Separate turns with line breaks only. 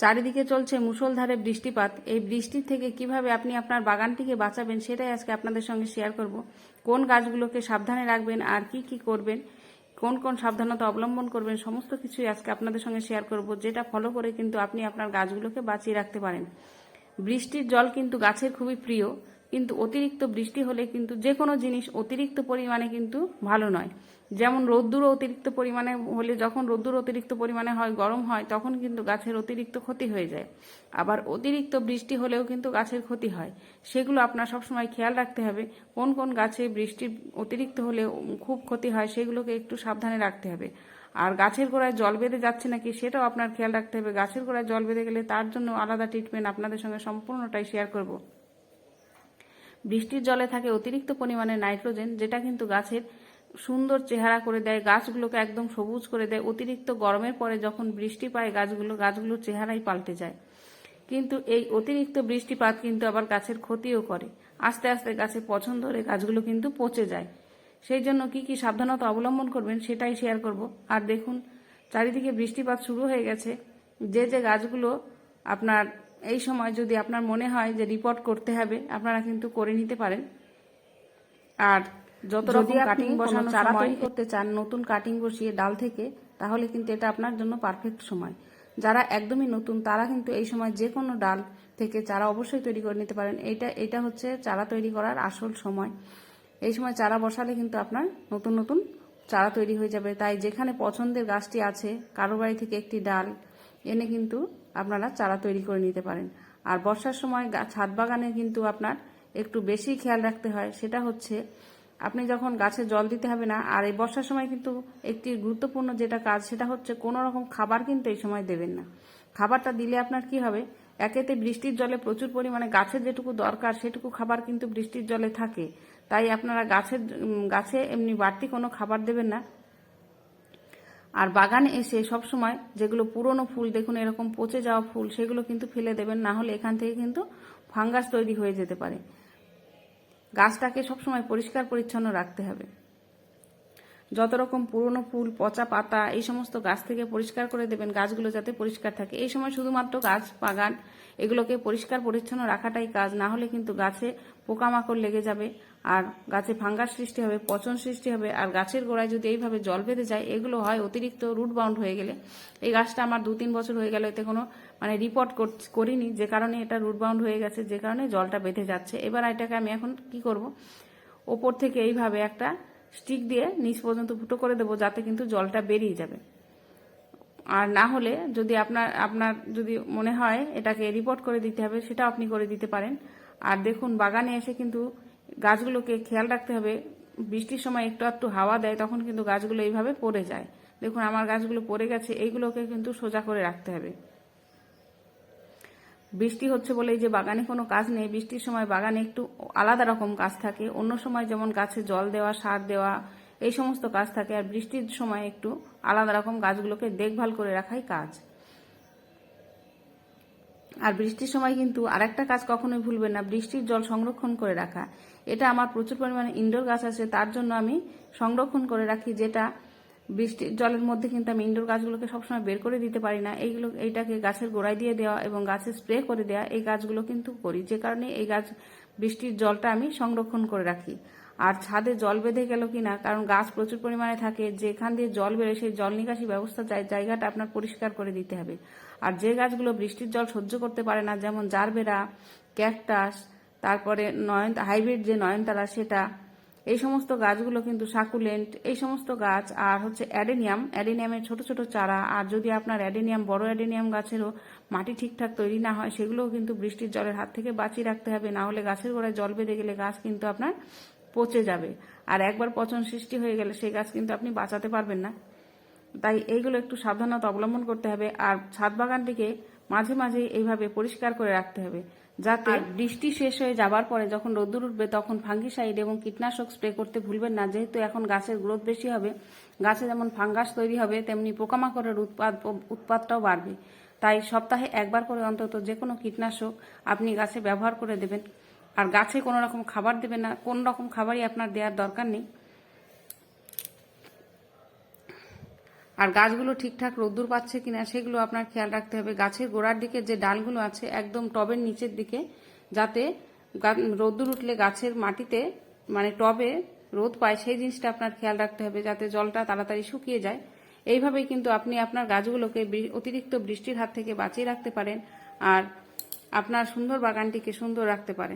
চারিদিকে চলছে মুসলধারে বৃষ্টিপাত। এই বৃষ্টির থেকে কীভাবে আপনি আপনার বাগানটিকে বাঁচাবেন সেটাই আজকে আপনাদের সঙ্গে শেয়ার করব। কোন গাছগুলোকে সাবধানে রাখবেন আর কি কি করবেন, কোন কোন সাবধানতা অবলম্বন করবেন, সমস্ত কিছুই আজকে আপনাদের সঙ্গে শেয়ার করব, যেটা ফলো করে কিন্তু আপনি আপনার গাছগুলোকে বাঁচিয়ে রাখতে পারেন। বৃষ্টির জল কিন্তু গাছের খুবই প্রিয়। কিন্তু অতিরিক্ত বৃষ্টি হলে কিন্তু যে কোনো জিনিস অতিরিক্ত পরিমাণে কিন্তু ভালো নয়। যেমন রোদ্দুর অতিরিক্ত পরিমাণে হলে যখন রোদ্দুর অতিরিক্ত পরিমাণে হয়, গরম হয়, তখন কিন্তু গাছের অতিরিক্ত ক্ষতি হয়ে যায়। আবার অতিরিক্ত বৃষ্টি হলেও কিন্তু গাছের ক্ষতি হয়। সেগুলো আপনার সবসময় খেয়াল রাখতে হবে। কোন কোন গাছে বৃষ্টি অতিরিক্ত হলে খুব ক্ষতি হয় সেগুলোকে একটু সাবধানে রাখতে হবে। আর গাছের গোড়ায় জল বেঁধে যাচ্ছে নাকি সেটাও আপনার খেয়াল রাখতে হবে। গাছের গোড়ায় জল বেঁধে গেলে তার জন্য আলাদা ট্রিটমেন্ট আপনাদের সঙ্গে সম্পূর্ণটাই শেয়ার করব। বৃষ্টির জলে থাকে অতিরিক্ত পরিমাণে নাইট্রোজেন, যেটা কিন্তু গাছের সুন্দর চেহারা করে দেয়, গাছগুলোকে একদম সবুজ করে দেয়। অতিরিক্ত গরমের পরে যখন বৃষ্টি পায়, গাছগুলো, গাছগুলোর চেহারাই পাল্টে যায়। কিন্তু এই অতিরিক্ত বৃষ্টিপাত কিন্তু আবার গাছের ক্ষতিও করে। আস্তে আস্তে গাছের পছন্দ হলে গাছগুলো কিন্তু পচে যায়। সেই জন্য কি কি সাবধানতা অবলম্বন করবেন সেটাই শেয়ার করব। আর দেখুন, চারিদিকে বৃষ্টিপাত শুরু হয়ে গেছে। যে যে গাছগুলো আপনার এই সময় যদি আপনার মনে হয় যে রিপোর্ট করতে হবে আপনারা কিন্তু করে নিতে পারেন। আর যত রকম কাটিং বসানো চারা তৈরি করতে চান নতুন কাটিং বসিয়ে ডাল থেকে তাহলে কিন্তু এটা আপনার জন্য পারফেক্ট সময়। যারা একদমই নতুন তারা কিন্তু এই সময় যে কোনো ডাল থেকে চারা অবশ্যই তৈরি করে নিতে পারেন। এটা এটা হচ্ছে চারা তৈরি করার আসল সময়। এই সময় চারা বসালে কিন্তু আপনার নতুন নতুন চারা তৈরি হয়ে যাবে। তাই যেখানে পছন্দের গাছটি আছে কারও বাড়ি থেকে একটি ডাল এনে কিন্তু আপনারা চারা তৈরি করে নিতে পারেন। আর বর্ষার সময় ছাদ বাগানে কিন্তু আপনার একটু বেশি খেয়াল রাখতে হয়। সেটা হচ্ছে, আপনি যখন গাছে জল দিতে হবে না, আর এই বর্ষার সময় কিন্তু একটি গুরুত্বপূর্ণ যেটা কাজ, সেটা হচ্ছে কোনো রকম খাবার কিন্তু এই সময় দেবেন না। খাবারটা দিলে আপনার কি হবে? একেতে বৃষ্টির জলে প্রচুর পরিমাণে গাছের যেটুকু দরকার, সেটুকু খাবার কিন্তু বৃষ্টির জলে থাকে। তাই আপনারা গাছের গাছে এমনি বাড়তি কোনো খাবার দেবেন না। আর বাগানে এসে সব সময় যেগুলো পুরনো ফুল, দেখুন এরকম পচে যাওয়া ফুল, সেগুলো কিন্তু ফেলে দেবেন, না হলে এখান থেকে কিন্তু ফাঙ্গাস তৈরি হয়ে যেতে পারে। গাছটাকে সবসময় পরিষ্কার পরিচ্ছন্ন রাখতে হবে। যত রকম পুরনো ফুল, পচা পাতা, এই সমস্ত গাছ থেকে পরিষ্কার করে দেবেন, গাছগুলো যাতে পরিষ্কার থাকে। এই সময় শুধুমাত্র গাছ বাগান, এগুলোকে পরিষ্কার পরিচ্ছন্ন রাখাটাই কাজ, না হলে কিন্তু গাছে পোকামাকড় লেগে যাবে, আর গাছে ফাঙ্গাস সৃষ্টি হবে, পচন সৃষ্টি হবে, আর গাছের গোড়ায় যদি এইভাবে জল বেঁধে যায়, এগুলো হয় অতিরিক্ত রুট বাউন্ড হয়ে গেলে। এই গাছটা আমার দু তিন বছর হয়ে গেল, এতে কোনো মানে রিপোর্ট করিনি, যে কারণে এটা রুট বাউন্ড হয়ে গেছে, যে কারণে জলটা বেঁধে যাচ্ছে। এবার এটাকে আমি এখন কি করব? ওপর থেকে এইভাবে একটা স্টিক দিয়ে নিচ পর্যন্ত ফুটো করে দেবো, যাতে কিন্তু জলটা বেরিয়ে যাবে। আর না হলে যদি আপনার আপনার যদি মনে হয় এটাকে রিপোর্ট করে দিতে হবে সেটা আপনি করে দিতে পারেন। আর দেখুন, বাগানে এসে কিন্তু গাছগুলোকে খেয়াল রাখতে হবে। বৃষ্টির সময় একটু একটু হাওয়া দেয়, তখন কিন্তু গাছগুলো এইভাবে পড়ে যায়। দেখুন, আমার গাছগুলো পড়ে গেছে, এইগুলোকে কিন্তু সোজা করে রাখতে হবে। বৃষ্টি হচ্ছে বলে যে বাগানে কোনো কাজ নেই, বৃষ্টির সময় বাগানে একটু আলাদা রকম কাজ থাকে, অন্য সময় যেমন গাছে জল দেওয়া, সার দেওয়া, এই সমস্ত কাজ থাকে, আর বৃষ্টির সময় একটু আলাদা রকম গাছগুলোকে দেখভাল করে রাখাই কাজ। আর বৃষ্টির সময় কিন্তু আরেকটা কাজ কখনোই ভুলবে না, বৃষ্টির জল সংরক্ষণ করে রাখা। এটা আমার প্রচুর পরিমাণে ইনডোর গাছ আছে, তার জন্য আমি সংরক্ষণ করে রাখি যেটা বৃষ্টির জলের মধ্যে কিন্তু আমি ইনডোর গাছগুলোকে সবসময় বের করে দিতে পারি না। এইগুলো, এইটাকে গাছের গোড়ায় দিয়ে দেওয়া এবং গাছে স্প্রে করে দেওয়া এই গাছগুলো কিন্তু করি। যে কারণে এই গাছ, বৃষ্টির জলটা আমি সংরক্ষণ করে রাখি। আর ছাদে জল বেঁধে গেল কিনা, কারণ গাছ প্রচুর পরিমাণে থাকে, যেখান দিয়ে জল বেরোয় সেই জল নিকাশি ব্যবস্থা জায়গাটা আপনার পরিষ্কার করে দিতে হবে। আর যে গাছগুলো বৃষ্টির জল সহ্য করতে পারে না, যেমন জারবেরা, ক্যাকটাস, তারপরে নয়ন, হাইব্রিড যে নয়নতারা, সেটা এই সমস্ত গাছগুলো কিন্তু সাকুলেন্ট, এই সমস্ত গাছ আর হচ্ছে অ্যাডেনিয়াম। অ্যাডেনিয়ামের ছোট ছোট চারা, আর যদি আপনার অ্যাডেনিয়াম বড় অ্যাডেনিয়াম গাছেরও মাটি ঠিকঠাক তৈরি না হয়, সেগুলোও কিন্তু বৃষ্টির জলের হাত থেকে বাঁচিয়ে রাখতে হবে। না হলে গাছের গোড়ায় জল বেঁধে গেলে গাছ কিন্তু আপনার পচে যাবে। আর একবার পচন সৃষ্টি হয়ে গেলে সেই গাছ কিন্তু আপনি বাঁচাতে পারবেন না। তাই এইগুলো একটু সাবধানতা অবলম্বন করতে হবে। আর ছাদ বাগানটিকে মাঝে মাঝে এইভাবে পরিষ্কার করে রাখতে হবে। যাতে বৃষ্টি শেষ হয়ে যাবার পরে যখন রোদ্দুর উঠবে তখন ফাঙ্গিসাইড এবং কীটনাশক স্প্রে করতে ভুলবেন না। যেহেতু এখন গাছের গ্রোথ বেশি হবে, গাছে যেমন ফাঙ্গাস তৈরি হবে, তেমনি পোকামাকড়ের উৎপাদ উৎপাদটাও বাড়বে। তাই সপ্তাহে একবার করে অন্তত যে কোনো কীটনাশক আপনি গাছে ব্যবহার করে দেবেন। আর গাছে কোনো রকম খাবার দেবেন না, কোন রকম খাবারই আপনার দেওয়ার দরকার নেই। আর গাছগুলো ঠিকঠাক রোদ্দুর পাচ্ছে কিনা সেগুলো আপনার খেয়াল রাখতে হবে। গাছের গোড়ার দিকে যে ডালগুলো আছে, একদম টবের নিচের দিকে, যাতে রোদ্দুর উঠলে গাছের মাটিতে মানে টবে রোদ পায়, সেই জিনিসটা আপনার খেয়াল রাখতে হবে, যাতে জলটা তাড়াতাড়ি শুকিয়ে যায়। এইভাবেই কিন্তু আপনি আপনার গাছগুলোকে অতিরিক্ত বৃষ্টির হাত থেকে বাঁচিয়ে রাখতে পারেন, আর আপনার সুন্দর বাগানটিকে সুন্দর রাখতে পারেন।